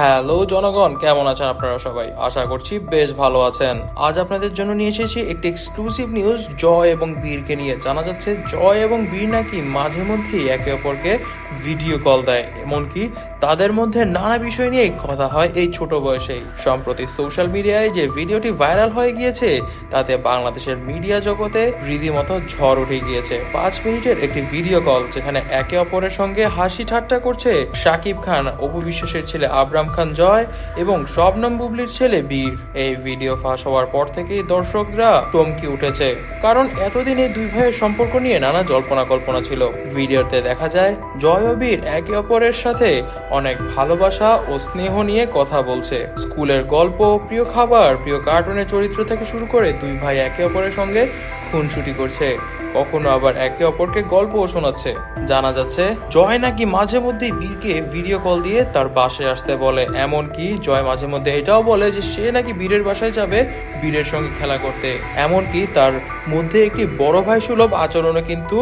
Hello জনগণ, কেমন আছেন আপনারা সবাই? আশা করছি বেশ ভালো আছেন। আজ আপনাদের জন্য নিয়ে এসেছি একটি এক্সক্লুসিভ নিউজ জয় এবং বীরকে নিয়ে। জানা যাচ্ছে জয় এবং বীর নাকি মাঝে মধ্যেই একে অপরকে ভিডিও কল দেয়, এমনকি তাদের মধ্যে নানা বিষয় নিয়ে কথা হয় এই ছোট বয়সেই। সম্প্রতি সোশ্যাল মিডিয়ায় যে ভিডিওটি ভাইরাল হয়ে গিয়েছে, তাতে বাংলাদেশের মিডিয়া জগতে রীতিমতো ঝড় উঠে গিয়েছে। পাঁচ মিনিটের একটি ভিডিও কল যেখানে একে অপরের সঙ্গে হাসি ঠাট্টা করছে শাকিব খান, অপু বিশ্বাসের ছেলে আবরাম খান জয় এবং শবনম বুবলির ছেলে বীর। এই ভিডিও ফাঁস হওয়ার পর থেকেই দর্শকরা চমকে উঠেছে, কারণ এতদিন এই দুই ভাইয়ের সম্পর্ক নিয়ে নানা জল্পনা কল্পনা ছিল। ভিডিওতে দেখা যায়, জয় ও বীর একে অপরের সাথে অনেক ভালোবাসা ও স্নেহ নিয়ে কথা বলছে। স্কুলের গল্প, প্রিয় খাবার, প্রিয় কার্টুনের চরিত্র থেকে শুরু করে দুই ভাই একে অপরের সঙ্গে খুনসুটি করছে। কখনো আবার একে অপরকে গল্পও শোনাচ্ছে। জানা যাচ্ছে, জয় নাকি মাঝে মধ্যেই বীরকে ভিডিও কল দিয়ে তার বাসায় আসতে বলে। এমনকি জয় মাঝে মধ্যে এটাও বলে যে সে নাকি বীরের বাসায় যাবে বীরের সঙ্গে খেলা করতে। এমনকি তার মধ্যে একটি বড় ভাই সুলভ আচরণও কিন্তু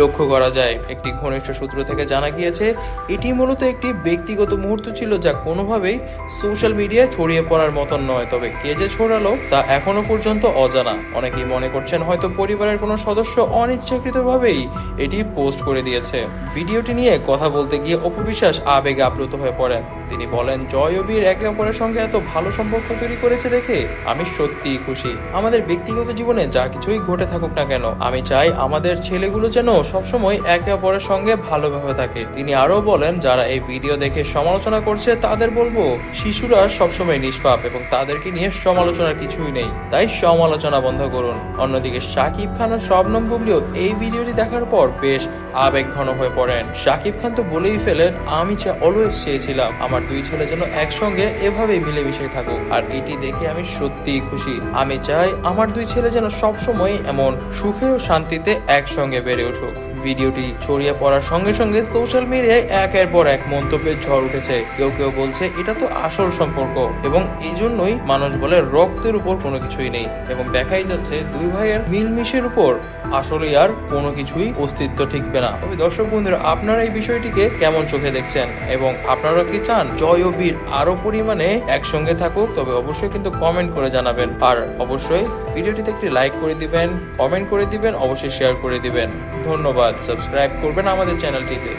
লক্ষ্য করা যায়। একটি ঘনিষ্ঠ সূত্র থেকে জানা গিয়েছে, এটি মূলত একটি ব্যক্তিগত মুহূর্ত ছিল যা কোনোভাবেই সোশ্যাল মিডিয়ায় ছড়িয়ে পড়ার মতন নয়। তবে কে যে ছড়ালো তা এখনও পর্যন্ত অজানা। অনেকেই মনে করছেন হয়তো পরিবারের কোনো সদস্য অনিচ্ছাকৃতভাবেই এটি পোস্ট করে দিয়েছে। ভিডিওটি নিয়ে কথা বলতে গিয়ে অপবিশ্বাস আবেগে আপ্লুত হয়ে পড়েন। তিনি বলেন, জয় ও বীর একে অপরের সঙ্গে এত ভালো সম্পর্ক তৈরি করেছে দেখে আমি সত্যিই খুশি। আমাদের ব্যক্তিগত জীবনে যা কিছুই ঘটে থাকুক না কেন, আমি চাই আমাদের ছেলেগুলো যেন সবসময় একে অপরের সঙ্গে ভালোভাবে থাকে। তিনি আরও বলেন, যারা এই ভিডিও দেখে সমালোচনা করছে, তাদের বলব, শিশুরা সবসময় নিষ্পাপ এবং তাদেরকে নিয়ে সমালোচনার কিছুই নেই। তাই সমালোচনা বন্ধ করুন। অন্যদিকে শাকিব খান ও শবনম বুবলিও, এই ভিডিওটি দেখার পর বেশ আবেগ ঘন হয়ে পড়েন। শাকিব খান তো বলেই ফেলেন, আমি যা অলওয়েজ চেয়েছিলাম, আমার দুই ছেলে যেন একসঙ্গে এভাবেই মিলেমিশে থাকুক। আর এটি দেখে আমি সত্যিই খুশি। আমি চাই আমার দুই ছেলে যেন সবসময় এমন সুখে ও শান্তিতে একসঙ্গে বেড়ে উঠুক। ভিডিওটি ছড়িয়ে পড়ার সঙ্গে সঙ্গে সোশ্যাল মিডিয়ায় একের পর এক মন্তব্যের ঝড় উঠেছে। কেউ কেউ বলছে, এটা তো আসল সম্পর্ক। এবং এই জন্যই মানুষ বলে, রক্তের উপর কোনো কিছুই নেই। এবং দেখাই যাচ্ছে, দুই ভাইয়ের মিলমিশের উপর আসলে আর কোনো কিছুই অস্তিত্ব ঠিকবে না। তবে দর্শক বন্ধুরা, আপনারা এই বিষয়টিকে কেমন চোখে দেখছেন এবং আপনারা কি চান জয় ও বীর আরও পরিমাণে একসঙ্গে থাকুক? তবে অবশ্যই কিন্তু কমেন্ট করে জানাবেন। আর অবশ্যই ভিডিওটিতে একটি লাইক করে দিবেন কমেন্ট করে দিবেন, অবশ্যই শেয়ার করে দিবেন। ধন্যবাদ। সাবস্ক্রাইব করবেন আমাদের চ্যানেলটিকে